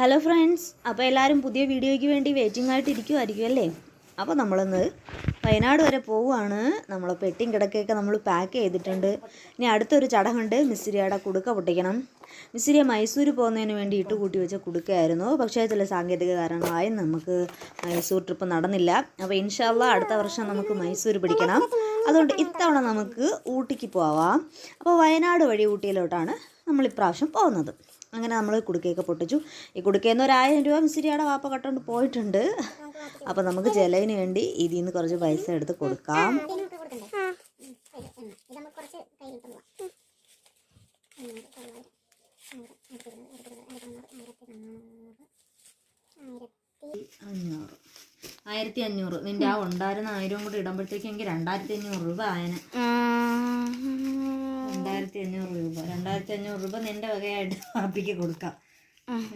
Hello friends അപ്പോൾ എല്ലാവരും പുതിയ വീഡിയോയ്ക്ക് വേണ്ടി വെയിറ്റിംഗ് ആയിട്ട് ഇരിക്കുമായിരിക്കും അല്ലേ? അപ്പോൾ നമ്മളിന്ന് വയനാട് വരെ പോവുകയാണ്. നമ്മൾ പെട്ടിയും കിടക്കയൊക്കെ നമ്മൾ പാക്ക് ചെയ്തിട്ടുണ്ട്. ഇനി അടുത്തൊരു ചടങ്ങുണ്ട്. മിസ്സിരിയുടെ കുടുക്ക പൊട്ടിക്കണം. മിസ്സിരിയെ മൈസൂർ പോകുന്നതിന് വേണ്ടി ഇട്ട് കൂട്ടി വെച്ച കുടുക്കയായിരുന്നു. പക്ഷേ ചില സാങ്കേതിക കാരണങ്ങളായി നമുക്ക് മൈസൂർ ട്രിപ്പ് നടന്നില്ല. അപ്പോൾ ഇൻഷാല്ല അടുത്ത വർഷം നമുക്ക് മൈസൂർ പിടിക്കണം. അതുകൊണ്ട് ഇത്തവണ നമുക്ക് ഊട്ടിക്ക് പോവാം. അപ്പോൾ വയനാട് വഴി ഊട്ടിയിലോട്ടാണ് നമ്മൾ ഇപ്രാവശ്യം പോകുന്നത് അങ്ങനെ നമ്മൾ കുടുക്കയൊക്കെ പൊട്ടിച്ചു. ഈ കുടുക്കയെന്ന് ഒരായിരം രൂപ മിസ്സിരിയുടെ വാപ്പ കട്ടുകൊണ്ട് പോയിട്ടുണ്ട്. അപ്പോൾ നമുക്ക് ചിലവിന് വേണ്ടി ഇതിൽ നിന്ന് കുറച്ച് പൈസ എടുത്ത് കൊടുക്കാം. അഞ്ഞൂറ്. ആയിരത്തി അഞ്ഞൂറ് നിന്റെ ആ ഉണ്ടായിരുന്ന ആയിരം കൂടി ഇടുമ്പോഴത്തേക്ക് എനിക്ക് രണ്ടായിരത്തി അഞ്ഞൂറ് രൂപ ആയന. രണ്ടായിരത്തി അഞ്ഞൂറ് രൂപ. രണ്ടായിരത്തി അഞ്ഞൂറ് രൂപ നിന്റെ വകയായിട്ട് ആപ്പിക്ക് കൊടുക്കാം.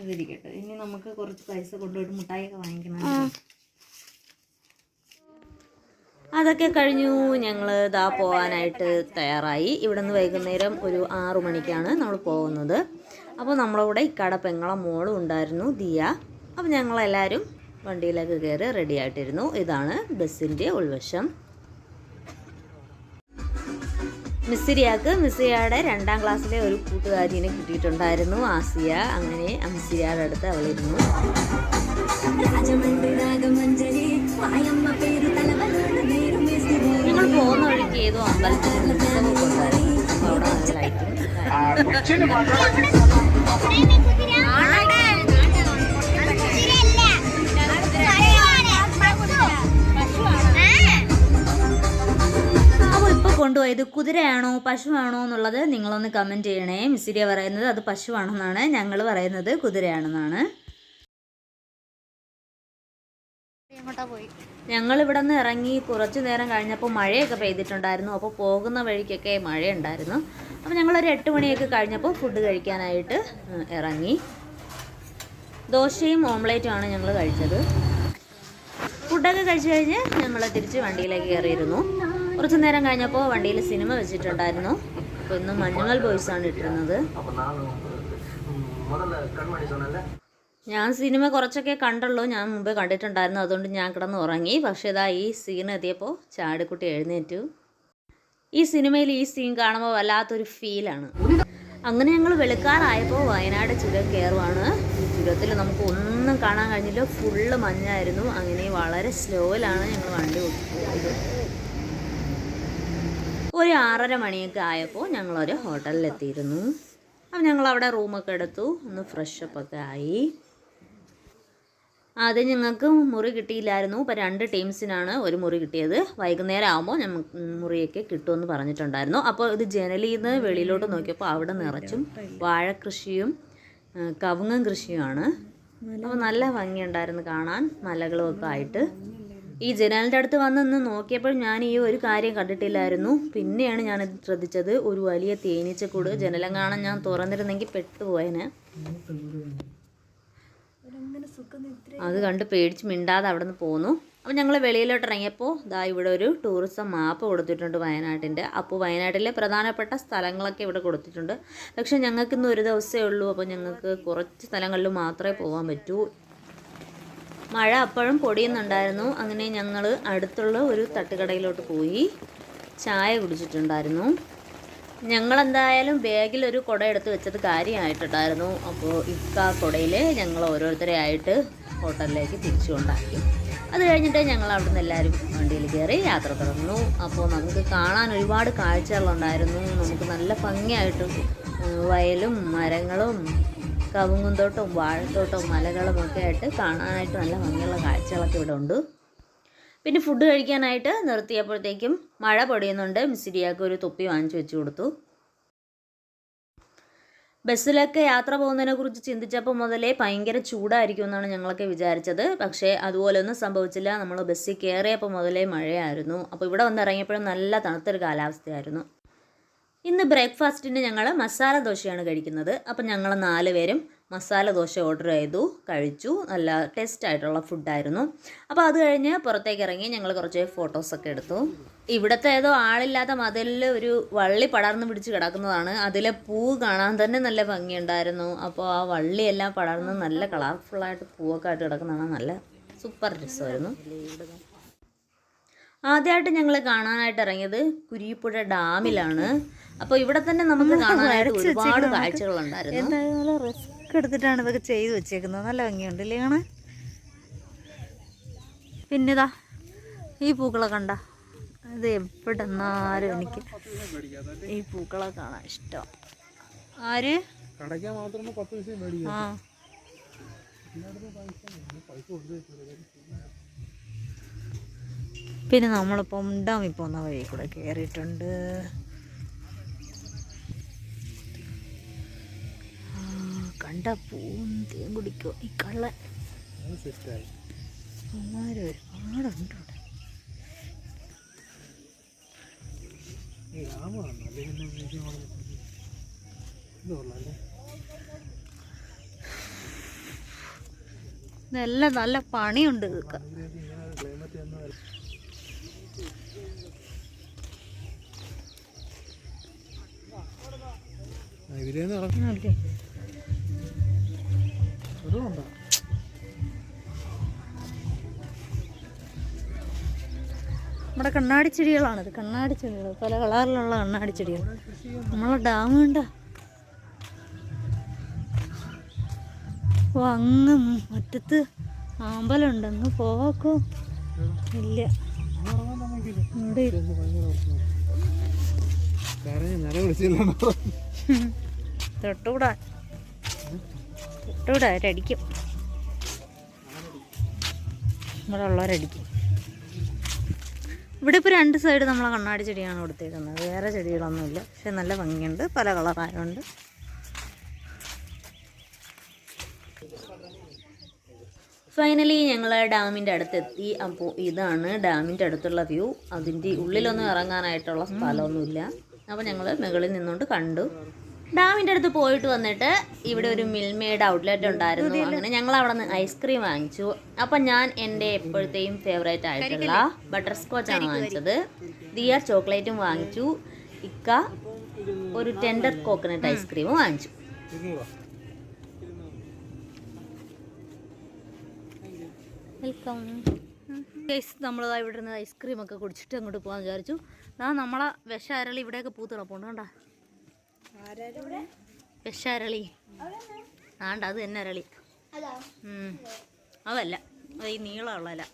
ഇതിരിക്കട്ടെ. ഇനി നമുക്ക് കുറച്ച് പൈസ കൊണ്ടുപോയിട്ട് മിഠായിയൊക്കെ വാങ്ങിക്കണം അതൊക്കെ കഴിഞ്ഞു. ഞങ്ങൾ ഇതാ പോകാനായിട്ട് തയ്യാറായി. ഇവിടെ നിന്ന് വൈകുന്നേരം ഒരു ആറു മണിക്കാണ് നമ്മൾ പോകുന്നത്. അപ്പോൾ നമ്മളവിടെ ഇക്കാട പെങ്ങളെ മോളും ഉണ്ടായിരുന്നു ദിയ. അപ്പോൾ ഞങ്ങളെല്ലാവരും വണ്ടിയിലേക്ക് കയറി റെഡി ആയിട്ടിരുന്നു ഇതാണ് ബസ്സിന്റെ ഉൾവശം മിസ്സിരിയാക്ക് മിസ്സിരിയയുടെ രണ്ടാം ക്ലാസ്സിലെ ഒരു കൂട്ടുകാരിനെ കിട്ടിയിട്ടുണ്ടായിരുന്നു ആസിയ അങ്ങനെ മിസ്സിരിയയുടെ അടുത്ത് അവളിരുന്നു ഞങ്ങൾ പോകുന്ന വഴിക്ക് ഏതോ അമ്പലത്തിൽ അവിടെ ലൈറ്റും കൊണ്ടുപോയത് കുതിരയാണോ പശുവാണോ എന്നുള്ളത് നിങ്ങളൊന്ന് കമന്റ് ചെയ്യണേ. മിസ്സിരിയ പറയുന്നത് അത് പശുവാണെന്നാണ് ഞങ്ങൾ പറയുന്നത് കുതിരയാണെന്നാണ്. ഞങ്ങൾ ഇവിടെ നിന്ന് ഇറങ്ങി കുറച്ച് നേരം കഴിഞ്ഞപ്പോൾ മഴയൊക്കെ പെയ്തിട്ടുണ്ടായിരുന്നു. അപ്പോൾ പോകുന്ന വഴിക്കൊക്കെ മഴയുണ്ടായിരുന്നു. അപ്പോൾ ഞങ്ങളൊരു എട്ട് മണിയൊക്കെ കഴിഞ്ഞപ്പോൾ ഫുഡ് കഴിക്കാനായിട്ട് ഇറങ്ങി. ദോശയും ഓംലേറ്റുമാണ് ഞങ്ങൾ കഴിച്ചത്. ഫുഡൊക്കെ കഴിച്ചു കഴിഞ്ഞ് ഞങ്ങൾ തിരിച്ച് വണ്ടിയിലേക്ക് കയറിയിരുന്നു. കുറച്ച് നേരം കഴിഞ്ഞപ്പോൾ വണ്ടിയിൽ സിനിമ വെച്ചിട്ടുണ്ടായിരുന്നു. അപ്പോൾ ഇന്ന് മഞ്ഞുങ്ങൽ ബോയ്സാണ് ഇട്ടിരുന്നത്. ഞാൻ സിനിമ കുറച്ചൊക്കെ കണ്ടുള്ളൂ. ഞാൻ മുമ്പ് കണ്ടിട്ടുണ്ടായിരുന്നു. അതുകൊണ്ട് ഞാൻ കിടന്ന് ഉറങ്ങി പക്ഷേ ഇതാ ഈ സീൻ എത്തിയപ്പോൾ ചാടിക്കുട്ടി എഴുന്നേറ്റു. ഈ സിനിമയിൽ ഈ സീൻ കാണുമ്പോൾ വല്ലാത്തൊരു ഫീലാണ് അങ്ങനെ ഞങ്ങൾ വെളുക്കാറായപ്പോൾ വയനാട് ചുരം കയറുവാണ് ഈ ചുരത്തിൽ നമുക്ക് ഒന്നും കാണാൻ കഴിഞ്ഞില്ല. ഫുള്ള് മഞ്ഞായിരുന്നു. അങ്ങനെ വളരെ സ്ലോയിലാണ് ഞങ്ങൾ വണ്ടി ഓടിച്ചത് ഒരു ആറര മണിയൊക്കെ ആയപ്പോൾ ഞങ്ങളൊരു ഹോട്ടലിലെത്തിയിരുന്നു. അപ്പോൾ ഞങ്ങൾ അവിടെ റൂമൊക്കെ എടുത്തു ഒന്ന് ഫ്രഷപ്പ് ഒക്കെ ആയി. അത് ഞങ്ങൾക്ക് മുറി കിട്ടിയില്ലായിരുന്നു. ഇപ്പം രണ്ട് ടീംസിനാണ് ഒരു മുറി കിട്ടിയത്. വൈകുന്നേരം ആകുമ്പോൾ ഞങ്ങൾക്ക് മുറിയൊക്കെ കിട്ടുമെന്ന് പറഞ്ഞിട്ടുണ്ടായിരുന്നു. അപ്പോൾ ഇത് ജനലിൽ നിന്ന് വെളിയിലോട്ട് നോക്കിയപ്പോൾ അവിടെ നിറച്ചും വാഴക്കൃഷിയും കൃഷിയും കവുങ്ങൻ കൃഷിയുമാണ്. അപ്പോൾ നല്ല ഭംഗിയുണ്ടായിരുന്നു കാണാൻ മലകളും ഒക്കെ ആയിട്ട്. ഈ ജനാലിന്റെ അടുത്ത് വന്നൊന്ന് നോക്കിയപ്പോൾ ഞാൻ ഈ ഒരു കാര്യം കണ്ടിട്ടില്ലായിരുന്നു. പിന്നെയാണ് ഞാൻ ശ്രദ്ധിച്ചത്. ഒരു വലിയ തേനീച്ചക്കൂട് ജനലം കാണാൻ ഞാൻ തുറന്നിരുന്നെങ്കിൽ പെട്ടുപോയനെ. അത് കണ്ട് പേടിച്ച് മിണ്ടാതെ അവിടെ നിന്ന് പോന്നു. അപ്പോൾ ഞങ്ങൾ വെളിയിലോട്ട് ഇറങ്ങിയപ്പോൾ ദാ ഇവിടെ ഒരു ടൂറിസം മാപ്പ് കൊടുത്തിട്ടുണ്ട് വയനാട്ടിന്റെ അപ്പോൾ വയനാട്ടിലെ പ്രധാനപ്പെട്ട സ്ഥലങ്ങളൊക്കെ ഇവിടെ കൊടുത്തിട്ടുണ്ട്. പക്ഷേ ഞങ്ങൾക്ക് ഇന്ന് ഒരു ദിവസമേ ഉള്ളൂ. അപ്പോൾ ഞങ്ങൾക്ക് കുറച്ച് സ്ഥലങ്ങളിൽ മാത്രമേ പോകാൻ പറ്റൂ. മഴ അപ്പോഴും പൊടിയുന്നുണ്ടായിരുന്നു. അങ്ങനെ ഞങ്ങൾ അടുത്തുള്ള ഒരു തട്ടുകടയിലോട്ട് പോയി ചായ കുടിച്ചിട്ടുണ്ടായിരുന്നു. ഞങ്ങളെന്തായാലും ബാഗിൽ ഒരു കുട എടുത്ത് വെച്ചത് കാര്യമായിട്ടുണ്ടായിരുന്നു. അപ്പോൾ ഇക്ക കുടയിൽ ഞങ്ങൾ ഓരോരുത്തരെ ആയിട്ട് ഹോട്ടലിലേക്ക് തിരിച്ചു കൊണ്ടാക്കി. അത് കഴിഞ്ഞിട്ട് ഞങ്ങൾ അവിടുന്ന് എല്ലാവരും വണ്ടിയിൽ കയറി യാത്ര തുടർന്നു. അപ്പോൾ നമുക്ക് കാണാൻ ഒരുപാട് കാഴ്ചകളുണ്ടായിരുന്നു. നമുക്ക് നല്ല ഭംഗിയായിട്ട് വയലും മരങ്ങളും കവുങ്ങുന്തോട്ടവും വാഴത്തോട്ടവും മലകളും ഒക്കെ ആയിട്ട് കാണാനായിട്ട് നല്ല ഭംഗിയുള്ള കാഴ്ചകളൊക്കെ ഇവിടെ ഉണ്ട്. പിന്നെ ഫുഡ് കഴിക്കാനായിട്ട് നിർത്തിയപ്പോഴത്തേക്കും മഴ പൊടിയുന്നുണ്ട്. മിസ്സിരിയാക്ക് ഒരു തൊപ്പി വാങ്ങിച്ചു വെച്ച് കൊടുത്തു. ബസ്സിലൊക്കെ യാത്ര പോകുന്നതിനെ കുറിച്ച് ചിന്തിച്ചപ്പോൾ മുതലേ ഭയങ്കര ചൂടായിരിക്കും എന്നാണ് ഞങ്ങളൊക്കെ വിചാരിച്ചത്. പക്ഷേ അതുപോലൊന്നും സംഭവിച്ചില്ല. നമ്മൾ ബസ്സിൽ കയറിയപ്പോൾ മുതലേ മഴയായിരുന്നു. അപ്പോൾ ഇവിടെ വന്ന് ഇറങ്ങിയപ്പോഴും നല്ല തണുത്തൊരു കാലാവസ്ഥയായിരുന്നു. ഇന്ന് ബ്രേക്ക്ഫാസ്റ്റിന് ഞങ്ങൾ മസാല ദോശയാണ് കഴിക്കുന്നത്. അപ്പം ഞങ്ങൾ നാല് പേരും മസാല ദോശ ഓർഡർ ചെയ്തു കഴിച്ചു. നല്ല ടേസ്റ്റ് ആയിട്ടുള്ള ഫുഡായിരുന്നു അപ്പോൾ അത് കഴിഞ്ഞ് പുറത്തേക്ക് ഇറങ്ങി ഞങ്ങൾ കുറച്ച് ഫോട്ടോസൊക്കെ എടുത്തു. ഇവിടുത്തെ ഏതോ ആളില്ലാത്ത മതിലിൽ ഒരു വള്ളി പടർന്ന് പിടിച്ച് കിടക്കുന്നതാണ്. അതിലെ പൂ കാണാൻ തന്നെ നല്ല ഭംഗിയുണ്ടായിരുന്നു. അപ്പോൾ ആ വള്ളിയെല്ലാം പടർന്ന് നല്ല കളർഫുള്ളായിട്ട് പൂവൊക്കെ ആയിട്ട് കിടക്കുന്നതാണ്. നല്ല സൂപ്പർ രസമായിരുന്നു. ആദ്യമായിട്ട് ഞങ്ങൾ കാണാനായിട്ട് ഇറങ്ങിയത് കുരിപ്പുഴ ഡാമിലാണ് അപ്പോൾ ഇവിടെ തന്നെ നമുക്ക് കാണാനായിട്ട് ഒരുപാട് കാഴ്ചകളുണ്ടായിരുന്നു എന്തായാലും റിസ്ക് എടുത്തിട്ടാണ് ഇതൊക്കെ ചെയ്ത് വെച്ചേക്കുന്നത്. നല്ല ഭംഗിയുണ്ട് ഇല്ലേ കാണാൻ? പിന്നെതാ ഈ പൂക്കളെ കണ്ട. ഇത് എവിടെ നിന്നാലും എനിക്ക് ഈ പൂക്കളെ കാണാൻ ഇഷ്ടം. ആര്? ആ. പിന്നെ നമ്മളിപ്പം ഡാമിൽ പോകുന്ന വഴി കൂടെ കയറിയിട്ടുണ്ട് കണ്ട പൂവും തേൻ കുടിക്കോ. ഈ കള്ളൻ. അമ്മാര് ഒരുപാടുണ്ട് ഇവിടെ. ഇതെല്ലാം നല്ല പണിയുണ്ട് ഇതൊക്കെ. ഇതിലേന്ന് ഇറങ്ങി അതുകൊണ്ടോ. നമ്മുടെ കണ്ണാടി ചെടികളാണിത് കണ്ണാടി ചെടികൾ പല കളറിലുള്ള കണ്ണാടി ചെടികൾ നമ്മളെ ഡാം കണ്ട. ഓ അങ്ങ് മുറ്റത്ത് ഉണ്ട് അങ്ങ് പോവാക്കോ. ഇല്ല. ഇറങ്ങാൻ സമ്മതിക്കില്ല ഇവിടെ ഇരു. ഇതൊന്ന് ഭയങ്കര പ്രശ്നമാണ് കരഞ്ഞ് നില വിളിച്ചില്ല തൊട്ടുകൂടാ തൊട്ടുകൂടാ അവരടിക്കും ഇവിടെ ഉള്ളവരടിക്കും. ഇവിടെ ഇപ്പോൾ രണ്ട് സൈഡ് നമ്മളെ കണ്ണാടി ചെടിയാണ് കൊടുത്തേക്കുന്നത്. വേറെ ചെടികളൊന്നുമില്ല. പക്ഷെ നല്ല ഭംഗിയുണ്ട്. പല കളറായതുകൊണ്ട് ഫൈനലി ഞങ്ങൾ ഡാമിന്റെ അടുത്തെത്തി. അപ്പോൾ ഇതാണ് ഡാമിന്റെ അടുത്തുള്ള വ്യൂ. അതിന്റെ ഉള്ളിലൊന്നും ഇറങ്ങാനായിട്ടുള്ള സ്ഥലമൊന്നുമില്ല. അപ്പോൾ ഞങ്ങൾ മുകളിൽ നിന്നുകൊണ്ട് കണ്ടു. ഡാമിന്റെ അടുത്ത് പോയിട്ട് വന്നിട്ട് ഇവിടെ ഒരു മിൽമയുടെ ഔട്ട്ലെറ്റ് ഉണ്ടായിരുന്നു. അങ്ങനെ ഞങ്ങൾ അവിടെ നിന്ന് ഐസ്ക്രീം വാങ്ങിച്ചു. അപ്പം ഞാൻ എന്റെ എപ്പോഴത്തെയും ഫേവറേറ്റ് ആയിട്ടുള്ള ബട്ടർ സ്കോച്ച് ആണ് വാങ്ങിച്ചത്. ദിയർ ചോക്ലേറ്റും വാങ്ങിച്ചു. ഇക്ക ഒരു ടെൻഡർ കോക്കനട്ട് ഐസ്ക്രീമും വാങ്ങിച്ചു. വെൽക്കം നമ്മൾ ഇവിടെ നിന്ന് ഐസ്ക്രീം ഒക്കെ കുടിച്ചിട്ട് അങ്ങോട്ട് പോകാൻ വിചാരിച്ചു. നമ്മളെ വിഷ അരളി ഇവിടെയൊക്കെ പൂത്ത് കിടപ്പുണ്ട് കണ്ട. വിഷ അരളി. ആണ്ട അത് തന്നെ അരളി. അതല്ല. അത് ഈ നീളമുള്ളതല്ല.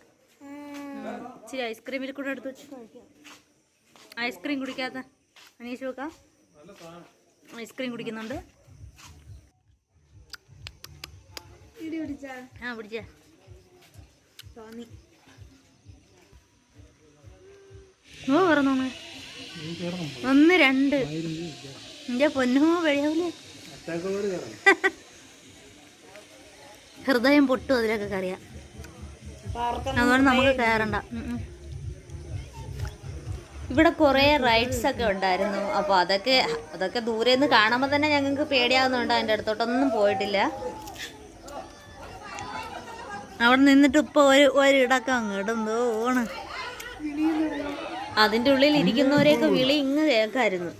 ഇച്ചിരി ഐസ്ക്രീമിൽ കൂടെ എടുത്ത് വെച്ച് ഐസ്ക്രീം കുടിക്കാത്ത അനീഷ് നോക്കാം. ഐസ്ക്രീം കുടിക്കുന്നുണ്ട്. ആ പിടിച്ചേ ഓ പറഞ്ഞു ഒന്ന് രണ്ട്. എന്റെ പൊന്നോ കഴിയാവൂലേ ഹൃദയം പൊട്ടും അതിലൊക്കെ കറിയാം. അതുകൊണ്ട് നമുക്ക് കയറണ്ട. ഇവിടെ കുറേ റൈഡ്സ് ഒക്കെ ഉണ്ടായിരുന്നു. അപ്പോൾ അതൊക്കെ അതൊക്കെ ദൂരെ നിന്ന് കാണുമ്പോൾ തന്നെ ഞങ്ങൾക്ക് പേടിയാവുന്നുണ്ട്. അതിന്റെ അടുത്തോട്ടൊന്നും പോയിട്ടില്ല. അവിടെ നിന്നിട്ട് ഇപ്പൊ ഒരു ഒരിടക്കം അങ്ങോട്ട് എന്തോ ഓണ് ഉള്ളിൽ ഇരിക്കുന്നവരെയൊക്കെ വിളി ഇങ്ങ് കേൾക്കായിരുന്നു.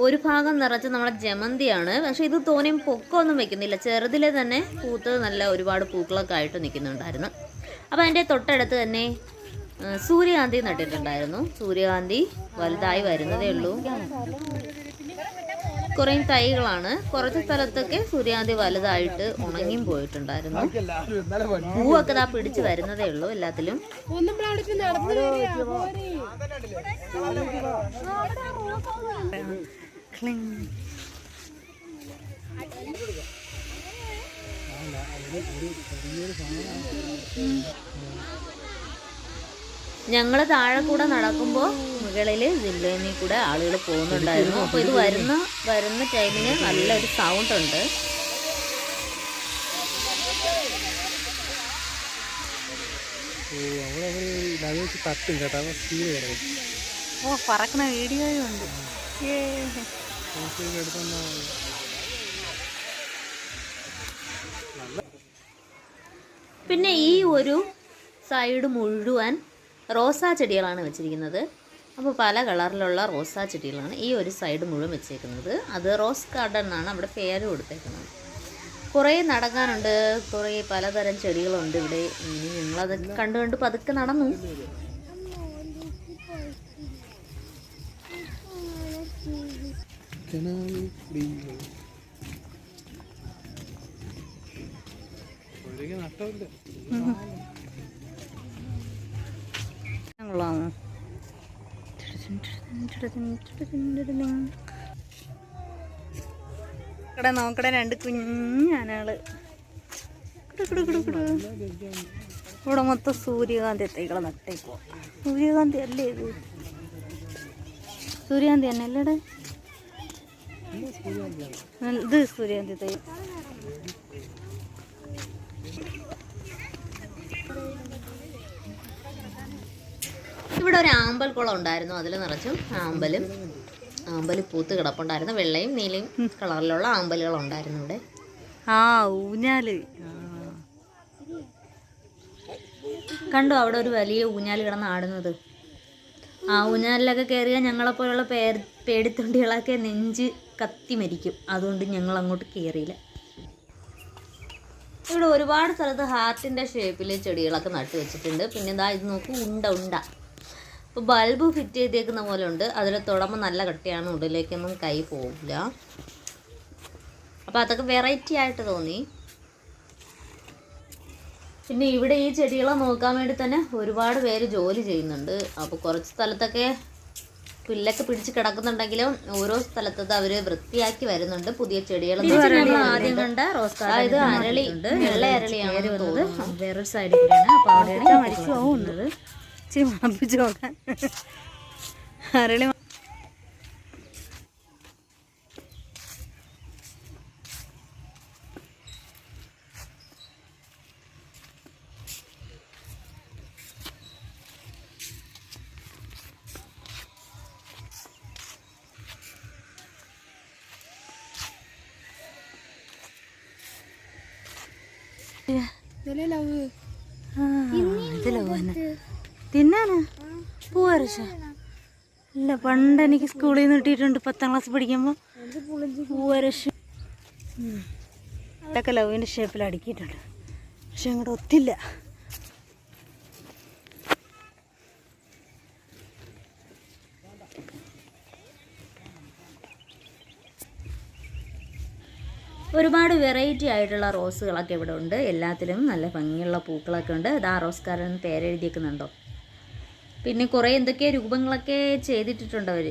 ഒരു ഭാഗം നിറച്ച് നമ്മുടെ ജമന്തിയാണ്. പക്ഷെ ഇത് തോനെയും പൊക്കമൊന്നും വെക്കുന്നില്ല. ചെറുതിലെ തന്നെ പൂത്ത് നല്ല ഒരുപാട് പൂക്കളൊക്കെ ആയിട്ട് നിൽക്കുന്നുണ്ടായിരുന്നു. അപ്പോൾ അതിന്റെ തൊട്ടടുത്ത് തന്നെ സൂര്യകാന്തി നട്ടിട്ടുണ്ടായിരുന്നു. സൂര്യകാന്തി വലുതായി വരുന്നതേ ഉള്ളൂ. കുറേ തൈകളാണ്. കുറച്ച് സ്ഥലത്തൊക്കെ സൂര്യാന്തി വലുതായിട്ട് ഉണങ്ങിയും പോയിട്ടുണ്ടായിരുന്നു. പൂവൊക്കെ ഇതാ പിടിച്ചു വരുന്നതേ ഉള്ളൂ എല്ലാത്തിലും. ക്ലിങ്. ഞങ്ങൾ താഴെ കൂടെ നടക്കുമ്പോൾ മുകളിൽ ജില്ലയിൽ കൂടെ ആളുകൾ പോകുന്നുണ്ടായിരുന്നു. അപ്പോൾ ഇത് വരുന്ന വരുന്ന ടൈമിന് നല്ലൊരു സൗണ്ട് ഉണ്ട്. ഓ പറക്കണ വീഡിയോയും ഉണ്ട്. പിന്നെ ഈ ഒരു സൈഡ് മുഴുവൻ റോസാ ചെടികളാണ് വെച്ചിരിക്കുന്നത്. അപ്പോൾ പല കളറിലുള്ള റോസാ ചെടികളാണ് ഈ ഒരു സൈഡ് മുഴുവൻ വെച്ചേക്കുന്നത്. അത് റോസ് ഗാർഡൻ എന്നാണ് അവിടെ പേര് കൊടുത്തേക്കുന്നത്. കുറേ നടക്കാനുണ്ട്. കുറേ പലതരം ചെടികളുണ്ട് ഇവിടെ. ഇനി ഞങ്ങളത് കണ്ടു കണ്ട് പതുക്കെ നടന്നു. നട്ടില്ല കൊള്ളാമോ ഇവിടെ നോക്കടെ രണ്ട് കുടു. ഇവിടെ മൊത്തം സൂര്യകാന്തി തൈകളെ നട്ടേക്കോ സൂര്യകാന്തി അല്ലേ സൂര്യകാന്തി തന്നെ അല്ലേടെ ഇത് സൂര്യകാന്തി തൈ. ഇവിടെ ഒരു ആമ്പൽ കുളം ഉണ്ടായിരുന്നു. അതിൽ നിറച്ചും ആമ്പലും ആമ്പൽ പൂത്ത് കിടപ്പുണ്ടായിരുന്നു. വെള്ളയും നീലയും കളറിലുള്ള ആമ്പലുകൾ ഉണ്ടായിരുന്നു ഇവിടെ. ആ ഊഞ്ഞാൽ. കണ്ടോ അവിടെ ഒരു വലിയ ഊഞ്ഞാൽ കിടന്ന് ആടുന്നത്. ആ ഊഞ്ഞാലിലൊക്കെ കയറിയാൽ ഞങ്ങളെപ്പോലുള്ള പേർ പേടിത്തൊണ്ടികളൊക്കെ നെഞ്ച് കത്തി മരിക്കും. അതുകൊണ്ട് ഞങ്ങൾ അങ്ങോട്ട് കയറിയില്ല. ഇവിടെ ഒരുപാട് സ്ഥലത്ത് ഹാർട്ടിന്റെ ഷേപ്പിൽ ചെടികളൊക്കെ നട്ടു വെച്ചിട്ടുണ്ട് പിന്നെ ഇത് നോക്കൂ ഉണ്ട ഉണ്ട. ബൾബ് ഫിറ്റ് ചെയ്തേക്കുന്ന പോലെ ഉണ്ട്. അതിൽ തുടമ്പ് നല്ല കട്ടിയാണ്. ഉള്ളിലേക്കൊന്നും കൈ പോകില്ല അപ്പോൾ അതൊക്കെ വെറൈറ്റി ആയിട്ട് തോന്നി. പിന്നെ ഇവിടെ ഈ ചെടികളെ നോക്കാൻ വേണ്ടി തന്നെ ഒരുപാട് പേര് ജോലി ചെയ്യുന്നുണ്ട്. അപ്പോൾ കുറച്ച് സ്ഥലത്തൊക്കെ പുല്ലൊക്കെ പിടിച്ച് കിടക്കുന്നുണ്ടെങ്കിലും ഓരോ സ്ഥലത്തത് അവർ വൃത്തിയാക്കി വരുന്നുണ്ട്. പുതിയ ചെടികൾ ആദ്യം കണ്ട റോസ് അരളി വെള്ള അരളിയാണ് വേറൊരു സൈഡിൽ കൂടിയാണ്. അപ്പോൾ അവിടെയാണ് മരിച്ചു പോകുന്നത് ഇച്ചിരി മണപ്പിച്ച് നോക്കാൻ. അരളി ആ, ഇത് ലവ് തന്നെ. തിന്നാനാ? പൂവരശ ഇല്ല പണ്ട് എനിക്ക് സ്കൂളിൽ നിന്ന് കിട്ടിയിട്ടുണ്ട് പത്താം ക്ലാസ് പഠിക്കുമ്പോൾ പൂവരശ ഇതൊക്കെ ലവിന്റെ ഷേപ്പിൽ അടുക്കിയിട്ടുണ്ട്. പക്ഷെ അങ്ങോട്ട് ഒത്തില്ല. ഒരുപാട് വെറൈറ്റി ആയിട്ടുള്ള റോസുകളൊക്കെ ഇവിടെ ഉണ്ട്. എല്ലാത്തിലും നല്ല ഭംഗിയുള്ള പൂക്കളൊക്കെ ഉണ്ട്. അത് ആ റോസ്കാരൻ പേരെഴുതിയേക്കുന്നുണ്ടോ? പിന്നെ കുറേ എന്തൊക്കെ രൂപങ്ങളൊക്കെ ചെയ്തിട്ടിട്ടുണ്ട് അവർ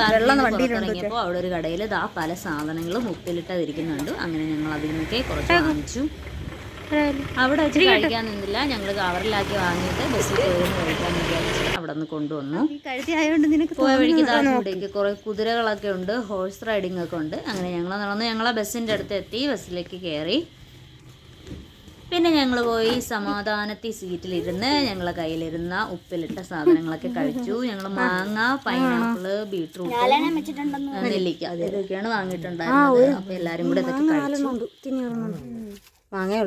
അങ്ങനെ ഞങ്ങൾ അവിടെ ഒരു കടയിൽ ദാ പല സാധനങ്ങളും ഉപ്പിലിട്ടതിരിക്കുന്നുണ്ട്. അങ്ങനെ ഞങ്ങൾ അതിൽ നിന്നൊക്കെ കുറച്ച് വാങ്ങിച്ചു. അവിടെ വെച്ച് കഴിക്കാൻ നിന്നില്ല. ഞങ്ങൾ കവറിലാക്കി വാങ്ങിയിട്ട് ബസ്സിൽ പോയിരുന്നു കഴിക്കാൻ വിചാരിച്ചു അവിടെ നിന്ന് കൊണ്ടുവന്നു. പോയ വഴിക്ക് ഇവിടേക്ക് കുറെ കുതിരകളൊക്കെ ഉണ്ട് ഹോഴ്സ് റൈഡിംഗ് ഒക്കെ ഉണ്ട്. അങ്ങനെ ഞങ്ങൾ നടന്ന് ഞങ്ങളെ ബസ്സിന്റെ അടുത്ത് എത്തി ബസ്സിലേക്ക് കയറി. പിന്നെ ഞങ്ങൾ പോയി സമാധാനത്തിൽ സീറ്റിലിരുന്ന് ഞങ്ങളെ കയ്യിലിരുന്ന ഉപ്പിലിട്ട സാധനങ്ങളൊക്കെ കഴിച്ചു. ഞങ്ങൾ മാങ്ങ പൈനാപ്പിൾ ബീട്രൂട്ട് നെല്ലിക്ക ഇതൊക്കെയാണ് വാങ്ങിയിട്ടുണ്ടായിരുന്നത്. അപ്പൊ എല്ലാരും കൂടെ ഇതൊക്കെ കഴിച്ചു. വാങ്ങേ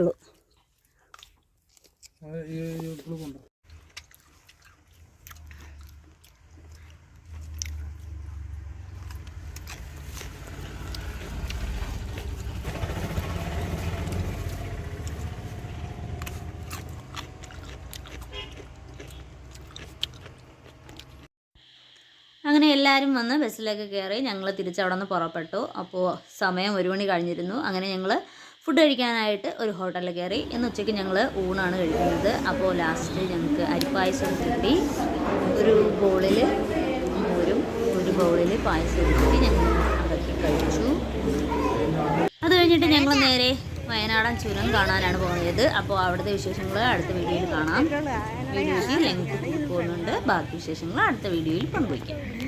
അങ്ങനെ എല്ലാവരും വന്ന് ബസ്സിലൊക്കെ കയറി ഞങ്ങൾ തിരിച്ചവിടെ നിന്ന് പുറപ്പെട്ടു. അപ്പോൾ സമയം ഒരു മണി കഴിഞ്ഞിരുന്നു. അങ്ങനെ ഞങ്ങൾ ഫുഡ് കഴിക്കാനായിട്ട് ഒരു ഹോട്ടലിൽ കയറി ഇന്ന് ഉച്ചയ്ക്ക് ഞങ്ങൾ ഊണാണ് കഴിക്കുന്നത്. അപ്പോൾ ലാസ്റ്റ് ഞങ്ങൾക്ക് അരിപ്പായസം കിട്ടി. ഒരു ബോളിൽ മോരും ഒരു ബോളിൽ പായസം കിട്ടി. ഞങ്ങൾ അതൊക്കെ കഴിച്ചു. അത് കഴിഞ്ഞിട്ട് ഞങ്ങൾ നേരെ വയനാടൻ ചുരം കാണാനാണ് പോയത്. അപ്പോൾ അവിടുത്തെ വിശേഷങ്ങൾ അടുത്ത വീഡിയോയിൽ കാണാം. വീഡിയോയ്ക്ക് പോകുന്നുണ്ട്. ബാക്കി വിശേഷങ്ങൾ അടുത്ത വീഡിയോയിൽ പങ്കുവയ്ക്കാം.